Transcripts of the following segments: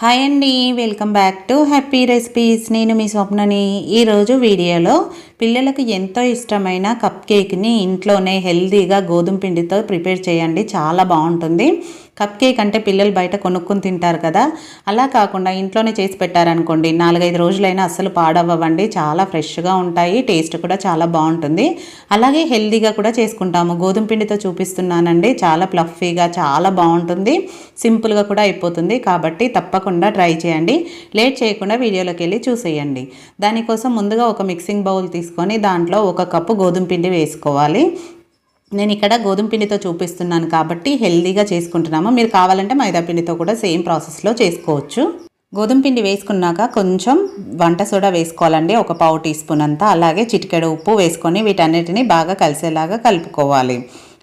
Hi అండి welcome back to Happy Recipes. నేను మీ స్వప్నని. ఈరోజు వీడియోలో పిల్లలకు ఎంతో ఇష్టమైన కప్ కేక్ని ఇంట్లోనే హెల్తీగా గోధుమ పిండితో ప్రిపేర్ చేయండి. చాలా బాగుంటుంది. కప్ కేక్ అంటే పిల్లలు బయట కొనుక్కొని తింటారు కదా. అలా కాకుండా ఇంట్లోనే చేసి పెట్టారనుకోండి నాలుగైదు రోజులైనా అస్సలు పాడవ్వండి చాలా ఫ్రెష్గా ఉంటాయి టేస్ట్ కూడా చాలా బాగుంటుంది. అలాగే హెల్దీగా కూడా చేసుకుంటాము. గోధుమ పిండితో చూపిస్తున్నానండి. చాలా ప్లఫీగా చాలా బాగుంటుంది. సింపుల్గా కూడా అయిపోతుంది. కాబట్టి తప్పకుండా ట్రై చేయండి. లేట్ చేయకుండా వీడియోలోకి వెళ్ళి చూసేయండి. దానికోసం ముందుగా ఒక మిక్సింగ్ బౌల్ తీసుకొని దాంట్లో ఒక కప్పు గోధుమ పిండి వేసుకోవాలి. నేను ఇక్కడ గోధుమ పిండితో చూపిస్తున్నాను కాబట్టి హెల్దీగా చేసుకుంటున్నాము. మీరు కావాలంటే మైదా పిండితో కూడా సేమ్ ప్రాసెస్లో చేసుకోవచ్చు. గోధుమ పిండి వేసుకున్నాక కొంచెం వంట సోడా వేసుకోవాలండి. ఒక పావు టీ స్పూన్ అంతా. అలాగే చిటికెడు ఉప్పు వేసుకొని వీటన్నిటిని బాగా కలిసేలాగా కలుపుకోవాలి.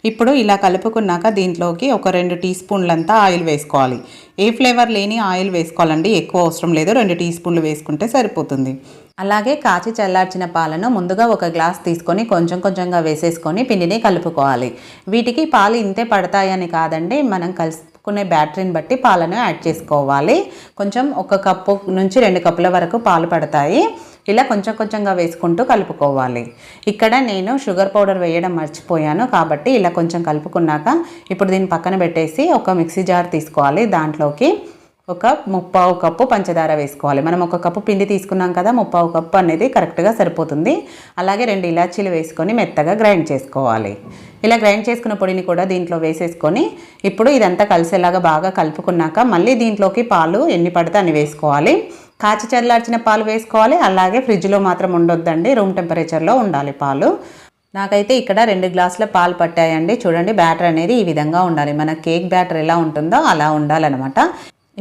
ఇప్పుడు ఇలా కలుపుకున్నాక దీంట్లోకి ఒక రెండు టీ స్పూన్లంతా ఆయిల్ వేసుకోవాలి. ఏ ఫ్లేవర్ లేని ఆయిల్ వేసుకోవాలండి. ఎక్కువ అవసరం లేదు. రెండు టీ స్పూన్లు వేసుకుంటే సరిపోతుంది. అలాగే కాచి చల్లార్చిన పాలను ముందుగా ఒక గ్లాస్ తీసుకొని కొంచెం కొంచెంగా వేసేసుకొని పిండిని కలుపుకోవాలి. వీటికి పాలు ఇంతే పడతాయని కాదండి. మనం కలుపుకునే బ్యాటరీని బట్టి పాలను యాడ్ చేసుకోవాలి. కొంచెం ఒక కప్పు నుంచి రెండు కప్పుల వరకు పాలు పడతాయి. ఇలా కొంచెం కొంచెంగా వేసుకుంటూ కలుపుకోవాలి. ఇక్కడ నేను షుగర్ పౌడర్ వేయడం మర్చిపోయాను కాబట్టి ఇలా కొంచెం కలుపుకున్నాక ఇప్పుడు దీన్ని పక్కన పెట్టేసి ఒక మిక్సీ జార్ తీసుకోవాలి. దాంట్లోకి ఒక ముప్పావు కప్పు పంచదార వేసుకోవాలి. మనం ఒక కప్పు పిండి తీసుకున్నాం కదా ముప్పావు కప్పు అనేది కరెక్ట్గా సరిపోతుంది. అలాగే రెండు ఇలాచీలు వేసుకొని మెత్తగా గ్రైండ్ చేసుకోవాలి. ఇలా గ్రైండ్ చేసుకున్న పొడిని కూడా దీంట్లో వేసేసుకొని ఇప్పుడు ఇదంతా కలిసేలాగా బాగా కలుపుకున్నాక మళ్ళీ దీంట్లోకి పాలు ఎన్ని పడితే అన్ని వేసుకోవాలి. కాచి చల్లార్చిన పాలు వేసుకోవాలి. అలాగే ఫ్రిడ్జ్లో మాత్రం ఉండొద్దండి. రూమ్ టెంపరేచర్లో ఉండాలి పాలు. నాకైతే ఇక్కడ రెండు గ్లాసుల పాలు పట్టాయండి. చూడండి బ్యాటర్ అనేది ఈ విధంగా ఉండాలి. మన కేక్ బ్యాటర్ ఎలా ఉంటుందో అలా ఉండాలన్నమాట.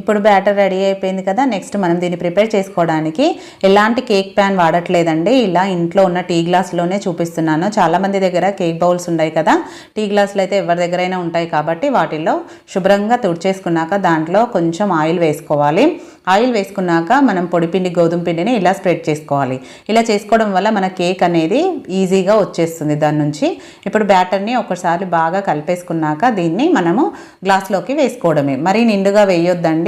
ఇప్పుడు బ్యాటర్ రెడీ అయిపోయింది కదా నెక్స్ట్ మనం దీన్ని ప్రిపేర్ చేసుకోవడానికి ఎలాంటి కేక్ ప్యాన్ వాడట్లేదండి. ఇలా ఇంట్లో ఉన్న టీ గ్లాస్లోనే చూపిస్తున్నాను. చాలామంది దగ్గర కేక్ బౌల్స్ ఉన్నాయి కదా టీ గ్లాసులు అయితే ఎవరి దగ్గరైనా ఉంటాయి కాబట్టి వాటిల్లో శుభ్రంగా తుడిచేసుకున్నాక దాంట్లో కొంచెం ఆయిల్ వేసుకోవాలి. ఆయిల్ వేసుకున్నాక మనం పొడిపిండి గోధుమ పిండిని ఇలా స్ప్రెడ్ చేసుకోవాలి. ఇలా చేసుకోవడం వల్ల మన కేక్ అనేది ఈజీగా వచ్చేస్తుంది దాని నుంచి. ఇప్పుడు బ్యాటర్ని ఒకసారి బాగా కలిపేసుకున్నాక దీన్ని మనము గ్లాస్లోకి వేసుకోవడమే. మరీ నిండుగా వేయొద్దండి.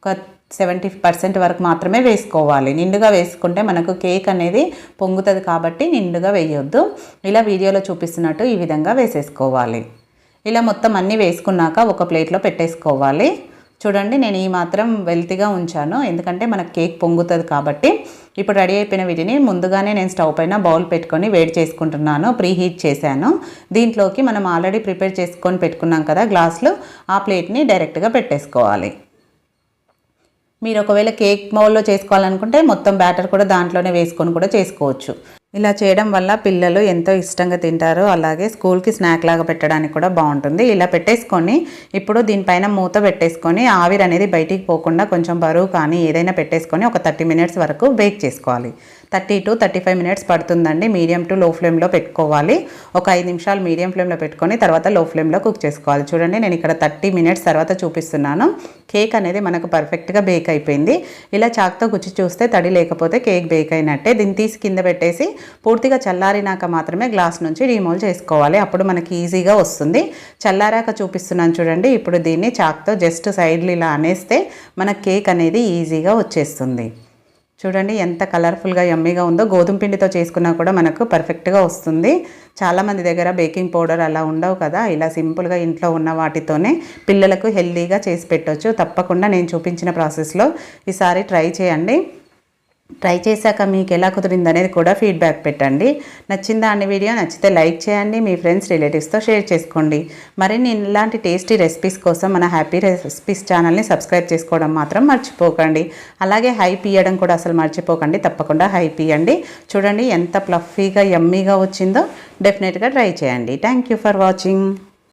ఒక సెవెంటీ పర్సెంట్ వరకు మాత్రమే వేసుకోవాలి. నిండుగా వేసుకుంటే మనకు కేక్ అనేది పొంగుతుంది కాబట్టి నిండుగా వేయొద్దు. ఇలా వీడియోలో చూపిస్తున్నట్టు ఈ విధంగా వేసేసుకోవాలి. ఇలా మొత్తం అన్నీ వేసుకున్నాక ఒక ప్లేట్లో పెట్టేసుకోవాలి. చూడండి నేను ఈ మాత్రం వెల్తిగా ఉంచాను. ఎందుకంటే మనకు కేక్ పొంగుతుంది కాబట్టి ఇప్పుడు రెడీ అయిపోయిన వీటిని ముందుగానే నేను స్టవ్ పైన బౌల్ పెట్టుకొని వేడి చేసుకుంటున్నాను. ప్రీ హీట్ చేశాను. దీంట్లోకి మనం ఆల్రెడీ ప్రిపేర్ చేసుకొని పెట్టుకున్నాం కదా గ్లాసులు ఆ ప్లేట్ని డైరెక్ట్గా పెట్టేసుకోవాలి. మీరు ఒకవేళ కేక్ మౌల్లో చేసుకోవాలనుకుంటే మొత్తం బ్యాటర్ కూడా దాంట్లోనే వేసుకొని కూడా చేసుకోవచ్చు. ఇలా చేయడం వల్ల పిల్లలు ఎంతో ఇష్టంగా తింటారు. అలాగే స్కూల్కి స్నాక్ లాగా పెట్టడానికి కూడా బాగుంటుంది. ఇలా పెట్టేసుకొని ఇప్పుడు దీనిపైన మూత పెట్టేసుకొని ఆవిరి అనేది బయటికి పోకుండా కొంచెం బరువు కానీ ఏదైనా పెట్టేసుకొని ఒక థర్టీ మినిట్స్ వరకు బేక్ చేసుకోవాలి. Thirty to thirty five minutes పడుతుందండి. మీడియం టు లో ఫ్లేమ్లో పెట్టుకోవాలి. ఒక ఐదు నిమిషాలు మీడియం ఫ్లేమ్లో పెట్టుకొని తర్వాత లో ఫ్లేమ్లో కుక్ చేసుకోవాలి. చూడండి నేను ఇక్కడ థర్టీ మినిట్స్ తర్వాత చూపిస్తున్నాను. కేక్ అనేది మనకు పర్ఫెక్ట్గా బేక్ అయిపోయింది. ఇలా చాక్తో గుచ్చి చూస్తే తడి లేకపోతే కేక్ బేక్ అయినట్టే. దీన్ని తీసి కింద పెట్టేసి పూర్తిగా చల్లారినాక మాత్రమే గ్లాస్ నుంచి రీమోల్ చేసుకోవాలి. అప్పుడు మనకి ఈజీగా వస్తుంది. చల్లారాక చూపిస్తున్నాను చూడండి. ఇప్పుడు దీన్ని చాక్తో జస్ట్ సైడ్లు ఇలా అనేస్తే మన కేక్ అనేది ఈజీగా వచ్చేస్తుంది. చూడండి ఎంత కలర్ఫుల్గా యమ్మీగా ఉందో గోధుమ పిండితో చేసుకున్నా కూడా మనకు పర్ఫెక్ట్గా వస్తుంది. చాలామంది దగ్గర బేకింగ్ పౌడర్ అలా ఉండవు కదా. ఇలా సింపుల్గా ఇంట్లో ఉన్న వాటితోనే పిల్లలకు హెల్తీగా చేసి పెట్టవచ్చు తప్పకుండా నేను చూపించిన ప్రాసెస్లో ఈసారి ట్రై చేయండి. ట్రై చేశాక మీకు ఎలా కుదిరింది అనేది కూడా ఫీడ్బ్యాక్ పెట్టండి. నచ్చిందా అన్ని వీడియో నచ్చితే లైక్ చేయండి మీ ఫ్రెండ్స్ రిలేటివ్స్తో షేర్ చేసుకోండి. మరిన్ని ఇలాంటి టేస్టీ రెసిపీస్ కోసం మన హ్యాపీ రెసిపీస్ ఛానల్ని సబ్స్క్రైబ్ చేసుకోవడం మాత్రం మర్చిపోకండి. అలాగే హైప్ ఇవ్వడం కూడా అసలు మర్చిపోకండి తప్పకుండా హైప్ ఇవ్వండి చూడండి ఎంత ప్లఫీగా యమ్మీగా వచ్చిందో డెఫినెట్గా ట్రై చేయండి. Thank you for watching